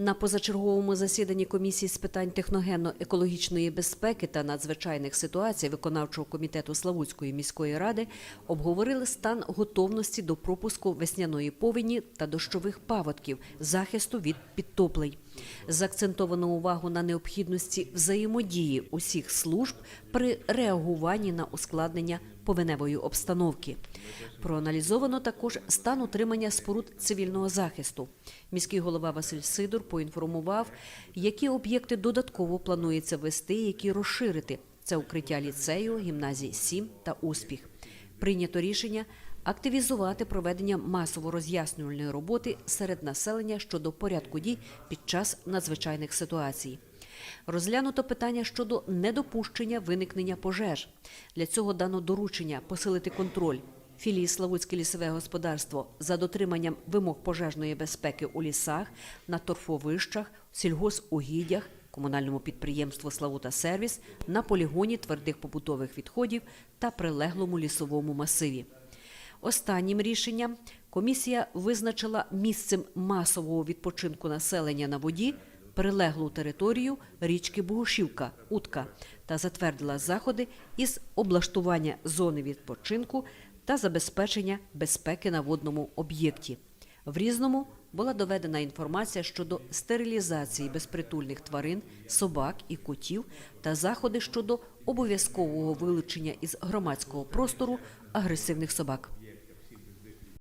На позачерговому засіданні комісії з питань техногенно-екологічної безпеки та надзвичайних ситуацій виконавчого комітету Славутської міської ради обговорили стан готовності до пропуску весняної повені та дощових паводків, захисту від підтоплень. Заакцентовано увагу на необхідності взаємодії усіх служб при реагуванні на ускладнення повеневої обстановки. Проаналізовано також стан утримання споруд цивільного захисту. Міський голова Василь Сидор поінформував, які об'єкти додатково планується вести, які розширити. Це укриття ліцею, гімназії 7 та успіх. Прийнято рішення активізувати проведення масово роз'яснювальної роботи серед населення щодо порядку дій під час надзвичайних ситуацій. Розглянуто питання щодо недопущення виникнення пожеж. Для цього дано доручення посилити контроль філії Славутське лісове господарство за дотриманням вимог пожежної безпеки у лісах, на торфовищах, сільгосугіддях, комунальному підприємству Славута Сервіс, на полігоні твердих побутових відходів та прилеглому лісовому масиві. Останнім рішенням комісія визначила місцем масового відпочинку населення на воді прилеглу територію річки Богушівка Утка та затвердила заходи із облаштування зони відпочинку та забезпечення безпеки на водному об'єкті. В різному була доведена інформація щодо стерилізації безпритульних тварин, собак і котів та заходи щодо обов'язкового вилучення із громадського простору агресивних собак.